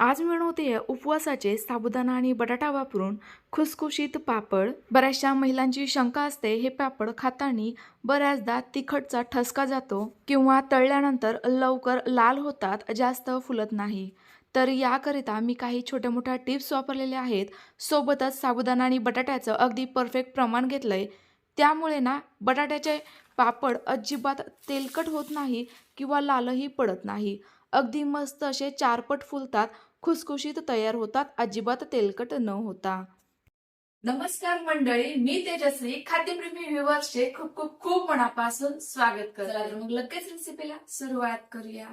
आज मी बनवते उपवासाचे साबुदाणा आणि बटाटा वापरून खुसखुशीत पापड. बऱ्याचशा महिलांची शंका असते हे पापड खाताना बऱ्याचदा तिखटचा ठसका जातो किंवा तळल्यानंतर लवकर लाल होतात जास्त फुलत नाही. तर याकरिता मी काही छोट्या मोठ्या टिप्स वापरलेल्या आहेत. सोबतच साबुदाणा आणि बटाट्याचं अगदी परफेक्ट प्रमाण घेतलंय. त्यामुळे ना बटाट्याचे पापड अजिबात तेलकट होत नाही किंवा लालही पडत नाही. अगदी मस्त असे चारपट फुलतात. खुसखुशीत तयार होतात अजिबात तेलकट न होता. नमस्कार मंडळी मी तेजश्री खाद्यप्रेमी व्ह्युअर्सचे खूप खूप खूप मनापासून स्वागत करते. मग लगेच रेसिपीला सुरुवात करूया.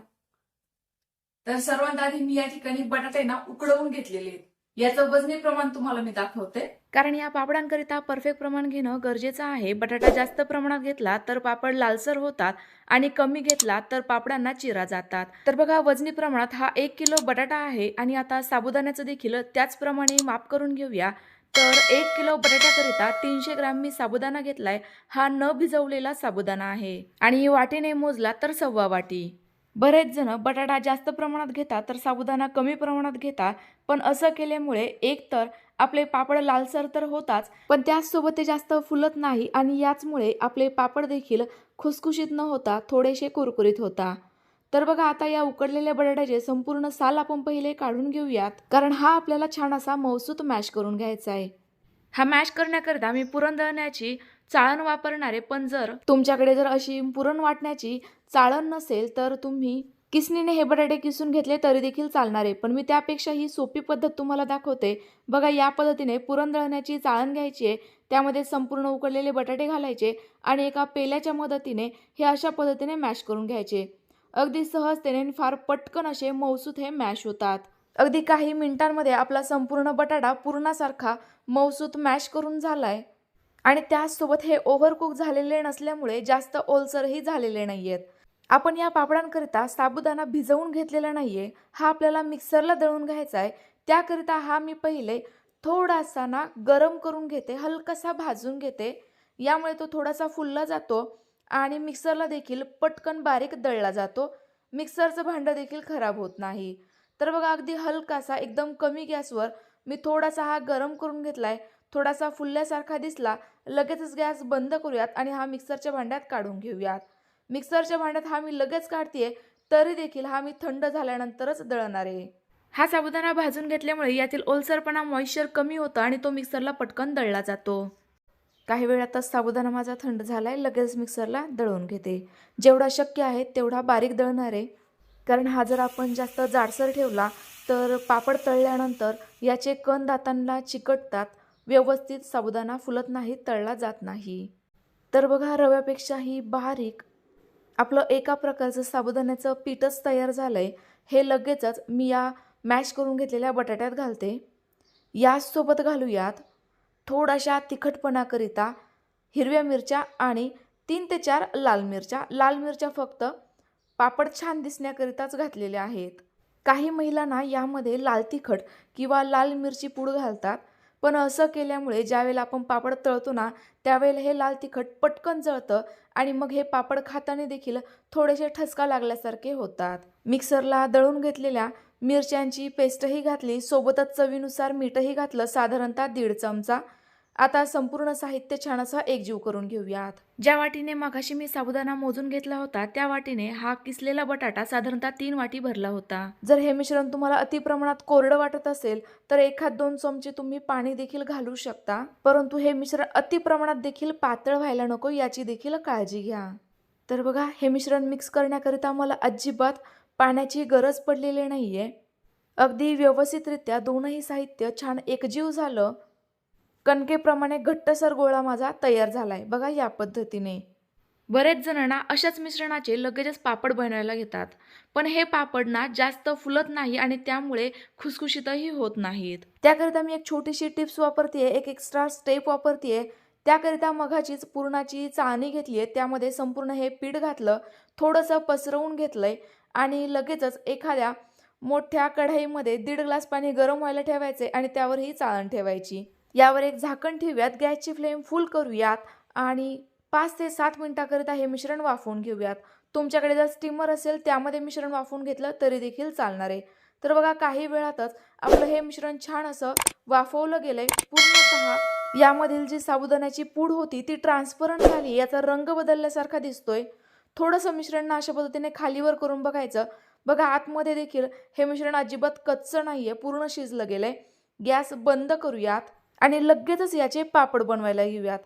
तर सर्वात आधी मी या ठिकाणी बटाटे ना उकडवून घेतलेले आहेत. याचं वजनी प्रमाण तुम्हाला मी दाखवते. कारण या पापडांकरिता परफेक्ट प्रमाण घेणं गरजेचं आहे. बटाटा जास्त प्रमाणात घेतला तर पापड लालसर होतात आणि कमी घेतला तर पापडांना चिरा जातात. तर बघा वजनी प्रमाणात हा एक किलो बटाटा आहे आणि आता साबुदाण्याचं देखील त्याचप्रमाणे माप करून घेऊया. तर एक किलो बटाट्याकरिता तीनशे ग्राम मी साबुदाणा घेतलाय. हा न भिजवलेला साबुदाणा आहे. आणि वाटीने मोजला तर सव्वा वाटी. बरेच जण बटाटा जास्त प्रमाणात घेतात तर साबुदाणा कमी प्रमाणात घेतात. पण असं केल्यामुळे एक तर आपले पापड लालसर तर होताच पण त्याचसोबत ते जास्त फुलत नाही आणि याचमुळे आपले पापड देखील खुसखुशीत न होता थोडेसे कुरकुरीत होता. तर बघा आता या उकडलेल्या बटाट्याचे संपूर्ण साल आपण पहिले काढून घेऊयात कारण हा आपल्याला छान असा मौसूत मॅश करून घ्यायचा आहे. हा मॅश करण्याकरिता मी पुरण दळण्याची चाळण वापरणारे पण जर तुमच्याकडे जर अशी पुरण वाटण्याची चाळण नसेल तर तुम्ही किसनीने हे बटाटे किसून घेतले तरी देखील चालणार आहे. पण मी त्यापेक्षा ही सोपी पद्धत तुम्हाला दाखवते. बघा या पद्धतीने पुरण दळण्याची चाळण घ्यायची आहे. त्यामध्ये संपूर्ण उकडलेले बटाटे घालायचे आणि एका पेल्याच्या मदतीने हे अशा पद्धतीने मॅश करून घ्यायचे. अगदी सहजतेने आणि फार पटकन असे मौसूत हे मॅश होतात. अगदी काही मिनिटांमध्ये आपला संपूर्ण बटाटा पूर्णासारखा मौसूत मॅश करून झालाय. आणि त्याचसोबत हे ओव्हरकुक झालेले नसल्यामुळे जास्त ओलसरही झालेले नाही आहेत आपण या पापडांकरिता साबुदाणा भिजवून घेतलेला नाही आहे हा आपल्याला मिक्सरला दळून घ्यायचा आहे त्याकरिता हा मी पहिले थोडासा ना गरम करून घेते हलकासा भाजून घेते. यामुळे तो थोडासा फुलला जातो आणि मिक्सरला देखील पटकन बारीक दळला जातो. मिक्सरचं भांडं देखील खराब होत नाही. तर बघा अगदी हलकासा एकदम कमी गॅसवर मी थोडासा हा गरम करून घेतलाय. थोडासा फुलल्यासारखा दिसला. लगेचच गॅस बंद करूयात आणि हा मिक्सरच्या भांड्यात काढून घेऊयात. मिक्सरच्या भांड्यात हा मी लगेच काढतेय तरी देखील हा मी थंड झाल्यानंतरच दळणार. आहे हा साबुदाणा भाजून घेतल्यामुळे यातील ओलसरपणा मॉइश्चर कमी होतं आणि तो मिक्सरला पटकन दळला जातो. काही वेळातच साबुदाणा माझा थंड झालाय लगेच मिक्सरला दळून घेते. जेवढा शक्य आहे तेवढा बारीक दळणार. आहे कारण हा जर आपण जास्त जाडसर ठेवला तर पापड तळल्यानंतर याचे कण दातांना चिकटतात व्यवस्थित साबुदाणा फुलत नाही तळला जात नाही. तर बघा रव्यापेक्षाही बारीक आपलं एका प्रकारचं साबुदाण्याचं पीठच तयार झालं आहे हे लगेचच मी या मॅश करून घेतलेल्या बटाट्यात घालते. याचसोबत घालूयात थोडाशा तिखटपणाकरिता हिरव्या मिरच्या आणि तीन ते चार लाल मिरच्या. लाल मिरच्या फक्त पापड छान दिसण्याकरिताच घातलेल्या आहेत. काही महिलांना यामध्ये लाल तिखट किंवा लाल मिरची पूड घालतात. पण असं केल्यामुळे ज्यावेळेला आपण पापड तळतो ना त्यावेळेला हे लाल तिखट पटकन जळतं आणि मग हे पापड खाताना देखील थोडेसे ठसका लागल्यासारखे होतात. मिक्सरला दळून घेतलेल्या मिरच्यांची पेस्टही घातली सोबतच चवीनुसार मीठही घातलं साधारणतः दीड चमचा. आता संपूर्ण साहित्य छान असं एकजीव करून घेऊयात. ज्या वाटीने मागाशी मी साबुदाणा मोजून घेतला होता त्या वाटीने हा किसलेला बटाटा साधारणतः तीन वाटी भरला होता. जर हे मिश्रण तुम्हाला अति प्रमाणात कोरडं वाटत असेल तर एखाद दोन चमचे तुम्ही पाणी देखील घालू शकता. परंतु हे मिश्रण अति प्रमाणात देखील पातळ व्हायला नको याची देखील काळजी घ्या. तर बघा हे मिश्रण मिक्स करण्याकरिता मला अजिबात पाण्याची गरज पडलेली नाहीये. अगदी व्यवस्थितरित्या दोनही साहित्य छान एकजीव झालं कणकेप्रमाणे घट्टसर गोळा माझा तयार झाला आहे बघा या पद्धतीने. बरेच जणांना अशाच मिश्रणाचे लगेचच पापड बनवायला घेतात. पण हे पापड ना जास्त फुलत नाही आणि त्यामुळे खुसखुशीतही होत नाहीत. त्याकरिता मी एक छोटीशी टिप्स वापरते एक एक्स्ट्रा स्टेप वापरते त्याकरिता मघाचीच पुरणाची चाळणी घेतली आहे त्यामध्ये संपूर्ण हे पीठ घातलं थोडंसं पसरवून घेतलंय आणि लगेचच एखाद्या मोठ्या कढाईमध्ये दीड ग्लास पाणी गरम व्हायला ठेवायचे आणि त्यावर ही चाळण ठेवायची. यावर एक झाकण ठेवूयात. गॅसची फ्लेम फुल करूयात आणि पाच ते सात मिनटाकरिता हे मिश्रण वाफवून घेऊयात. तुमच्याकडे जर स्टीमर असेल त्यामध्ये मिश्रण वाफवून घेतलं तरी देखील चालणार आहे. तर बघा काही वेळातच आपलं हे मिश्रण छान असं वाफवलं गेलंय. पूर्णतः यामधील जी साबुदाण्याची पूड होती ती ट्रान्सपरंट झाली याचा रंग बदलल्यासारखा दिसतोय. थोडंसं मिश्रण ना अशा पद्धतीने खालीवर करून बघायचं. बघा आतमध्ये देखील हे मिश्रण अजिबात कच्चं नाही आहे पूर्ण शिजलं गेलंय. गॅस बंद करूयात. आणि लगेचच याचे पापड बनवायला घेऊयात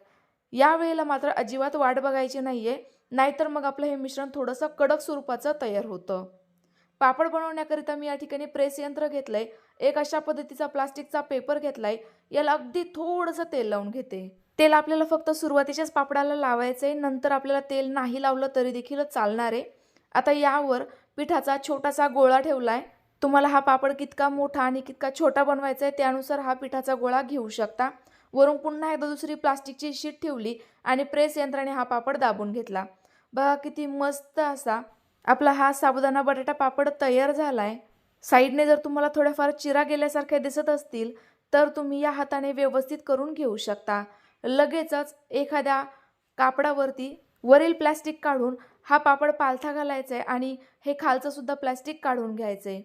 या वेळेला मात्र अजिबात वाट बघायची नाही आहे नाहीतर मग आपलं हे मिश्रण थोडंसं कडक स्वरूपाचं तयार होतं. पापड बनवण्याकरिता मी या ठिकाणी प्रेस यंत्र घेतलंय एक अशा पद्धतीचा प्लास्टिकचा पेपर घेतलाय याला अगदी थोडंसं तेल लावून घेते. तेल आपल्याला फक्त सुरुवातीच्याच पापडाला लावायचं आहे नंतर आपल्याला तेल नाही लावलं तरी देखील चालणार. आहे आता यावर पिठाचा छोटासा गोळा ठेवलाय तुम्हाला हा पापड कितका मोठा आणि कितका छोटा बनवायचा आहे त्यानुसार हा पिठाचा गोळा घेऊ शकता. वरून पुन्हा एकदा दुसरी प्लास्टिकची शीट ठेवली आणि प्रेस यंत्राने हा पापड दाबून घेतला. बघा किती मस्त असा आपला हा साबुदाणा बटाटा पापड तयार झाला आहे साईडने जर तुम्हाला थोड्याफार चिरा गेल्यासारख्या दिसत असतील तर तुम्ही या हाताने व्यवस्थित करून घेऊ शकता. लगेचच एखाद्या कापडावरती वरील प्लॅस्टिक काढून हा पापड पालथा घालायचा आहे आणि हे खालचंसुद्धा प्लॅस्टिक काढून घ्यायचं आहे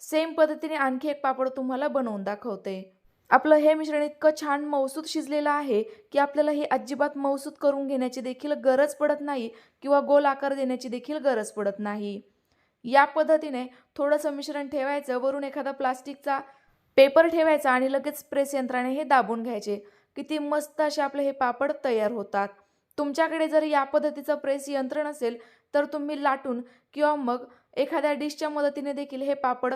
सेम पद्धतीने आणखी एक पापड तुम्हाला बनवून दाखवते. आपलं हे मिश्रण इतकं छान मौसूद शिजलेलं आहे की आपल्याला हे अजिबात मौसूद करून घेण्याची देखील गरज पडत नाही किंवा गोल आकार देण्याची देखील गरज पडत नाही. या पद्धतीने थोडंसं मिश्रण ठेवायचं वरून एखादा प्लास्टिकचा पेपर ठेवायचा आणि लगेच प्रेस यंत्राने हे दाबून घ्यायचे किती मस्त असे आपले हे पापड तयार होतात. तुमच्याकडे जर या पद्धतीचं प्रेस यंत्र नसेल तर तुम्ही लाटून किंवा मग एखाद्या डिशच्या मदतीने देखील हे पापड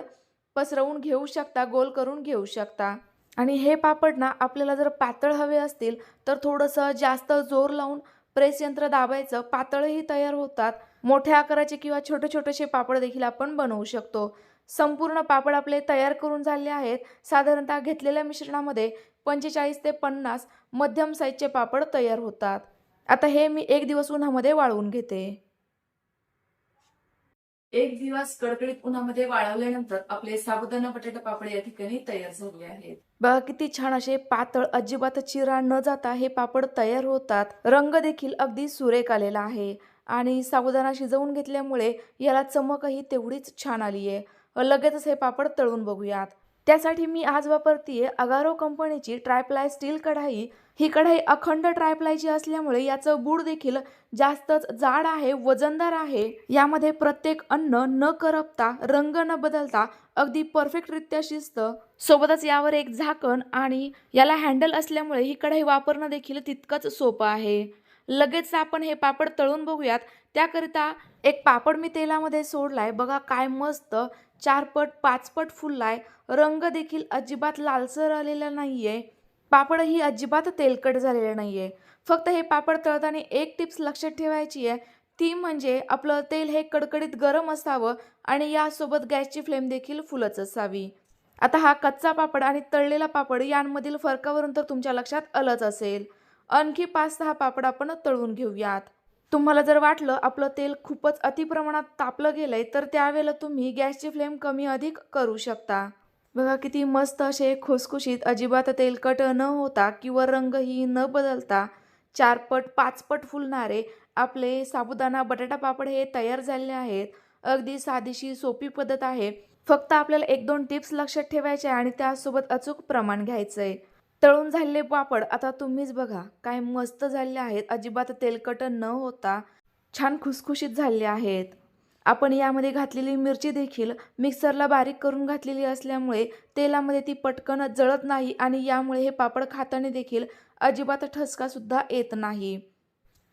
पसरवून घेऊ शकता गोल करून घेऊ शकता. आणि हे पापड ना आपल्याला जर पातळ हवे असतील तर थोडंसं जास्त जोर लावून प्रेस यंत्र दाबायचं पातळही तयार होतात. मोठ्या आकाराचे किंवा छोटे छोटेसे पापड देखील आपण बनवू शकतो. संपूर्ण पापड आपले तयार करून झाले आहेत. साधारणतः घेतलेल्या मिश्रणामध्ये पंचेचाळीस ते पन्नास मध्यम साईजचे पापड तयार होतात. आता हे मी एक दिवस उन्हामध्ये वाळवून घेते. एक दिवस कडकडीत उन्हामध्ये वाळवल्यानंतर आपले साबुदाणा बटाटा पापड या ठिकाणी तयार झाले आहेत. बघा किती छान असे पातळ अजिबात चिरा न जाता हे पापड तयार होतात. रंग देखील अगदी सुरेख आलेला आहे. आणि साबुदाणा शिजवून घेतल्यामुळे याला चमकही तेवढीच छान आली आहे. लगेचच हे पापड तळून बघूयात. त्यासाठी मी आज वापरतीये अगारो कंपनीची ट्रायप्लाय स्टील कढाई. ही कढाई अखंड ट्रायप्लायची असल्यामुळे याचं बूड देखील जास्तच जाड आहे वजनदार आहे. यामध्ये प्रत्येक अन्न न करपता रंग न बदलता अगदी परफेक्टरित्या शिस्त सोबतच यावर एक झाकण आणि याला हँडल असल्यामुळे ही कढाई वापरणं देखील तितकंच सोपं आहे. लगेच आपण हे पापड तळून बघूयात. त्याकरिता एक पापड मी तेलामध्ये सोडलाय. बघा काय मस्त चार पट पाच पट फुललाय. रंग देखील अजिबात लालसर आलेला नाहीये. पापडही अजिबात तेलकट झालेलं आहे फक्त हे पापड तळताना एक टिप्स लक्षात ठेवायची आहे. ती म्हणजे आपलं तेल हे कडकडीत गरम असावं आणि यासोबत गॅसची फ्लेम देखील फुलच असावी. आता हा कच्चा पापड आणि तळलेला पापड यांमधील फरकावरून तर तुमच्या लक्षात आलंच असेल. आणखी पाच सहा पापड आपण तळून घेऊयात. तुम्हाला जर वाटलं आपलं तेल खूपच अतिप्रमाणात तापलं गेलंय तर त्यावेळेला तुम्ही गॅसची फ्लेम कमी अधिक करू शकता. बघा किती मस्त असे खुसखुशीत अजिबात तेलकट न होता किंवा रंगही न बदलता चारपट पाचपट फुलणारे आपले साबुदाणा बटाटा पापड हे तयार झालेले आहेत. अगदी साधीशी सोपी पद्धत आहे. फक्त आपल्याला एक दोन टिप्स लक्षात ठेवायचे आणि त्यासोबत अचूक प्रमाण घ्यायचं आहे तळून झालेले पापड आता तुम्हीच बघा काय मस्त झाले आहेत. अजिबात तेलकट न होता छान खुसखुशीत झालेले आहेत. आपण यामध्ये घातलेली मिरची देखील मिक्सरला बारीक करून घातलेली असल्यामुळे तेलामध्ये ती पटकन जळत नाही आणि यामुळे हे पापड खाताने देखील अजिबात ठसकासुद्धा येत नाही.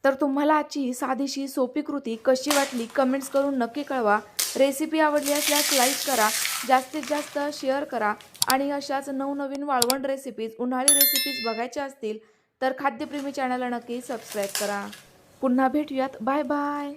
तर तुम्हाला आजची ही साधीशी सोपी कृती कशी वाटली कमेंट्स करून नक्की कळवा. रेसिपी आवडली असल्यास लाईक करा जास्तीत जास्त शेअर करा आणि अशाच नवनवीन वाळवण रेसिपीज उन्हाळी रेसिपीज बघायच्या असतील तर खाद्यप्रेमी चॅनलला नक्की सबस्क्राईब करा. पुन्हा भेटूयात. Bye bye